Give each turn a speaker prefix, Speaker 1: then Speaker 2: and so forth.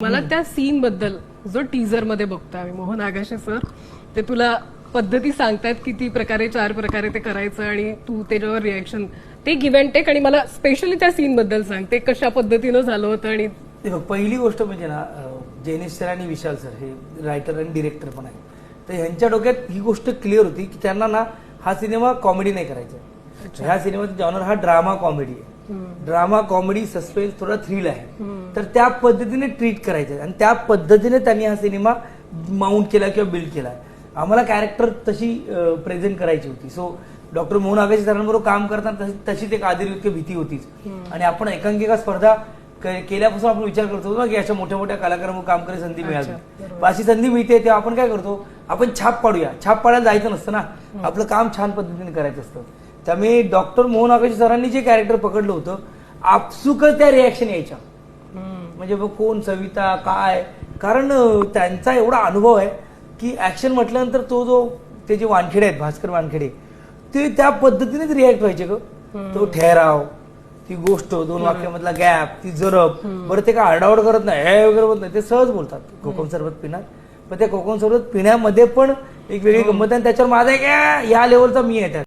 Speaker 1: मला त्या सीन बद्दल जो टीजरमध्ये बघतोय आम्ही मोहन आगाशे सर ते तुला पद्धती सांगतायत किती प्रकारे चार प्रकारे ते करायचं आणि तू त्याच्यावर रिॲक्शन ते गिव्ह अँड टेक आणि मला स्पेशली त्या सीन बद्दल सांग ते कशा पद्धतीनं झालं होतं आणि
Speaker 2: पहिली गोष्ट म्हणजे ना जैनेश सर आणि विशाल सर हे रायटर आणि डिरेक्टर पण आहेत. तर ह्यांच्या डोक्यात ही गोष्ट क्लिअर होती की त्यांना ना हा सिनेमा कॉमेडी नाही करायचा. ह्या सिनेमाचा जॉनर हा ड्रामा कॉमेडी आहे. ड्रामा कॉमेडी सस्पेन्स थोडा थ्रिल आहे. तर त्या पद्धतीने ट्रीट करायचं. आणि त्या पद्धतीने त्यांनी हा सिनेमा माउंट केला किंवा बिल्ड केला. आम्हाला कॅरेक्टर तशी प्रेझेंट करायची होती. सो डॉक्टर मोहन आगाशी सरांबरोबर काम करताना तशी- तशीच एक आदिर्युक्त भीती होतीच. आणि आपण एकांकिका स्पर्धा केल्यापासून आपण विचार करतो ना की अशा मोठ्या मोठ्या कलाकारांना काम करायची संधी मिळाली पण अशी संधी मिळते तेव्हा आपण काय करतो आपण छाप पाडूया. छाप पाडायला जायचं नसतं ना. आपलं काम छान पद्धतीने करायचं असतं. त्यामुळे डॉक्टर मोहन आगाशी सरांनी जे कॅरेक्टर पकडलं होतं आपसुकच त्या रिॲक्शन यायच्या. म्हणजे बघ कोण सविता काय? कारण त्यांचा एवढा अनुभव आहे की ऍक्शन म्हटल्यानंतर तो जो ते जे वानखेडे आहेत भास्कर वानखेडे ते त्या पद्धतीनेच रिॲक्ट व्हायचे ग. तो ठहराव ती गोष्ट दोन वाक्यामधला गॅप ती जरब बरं ते काय आरडाओरड करत नाही हे वगैरे बोलत नाही ते सहज बोलतात. कोकम सरबत पिण्यात पण त्या कोकम सरबत पिण्यामध्ये पण एक वेगळी गंमत आहे आणि त्याच्यावर माझा या लेवलचा मी आहे त्यात.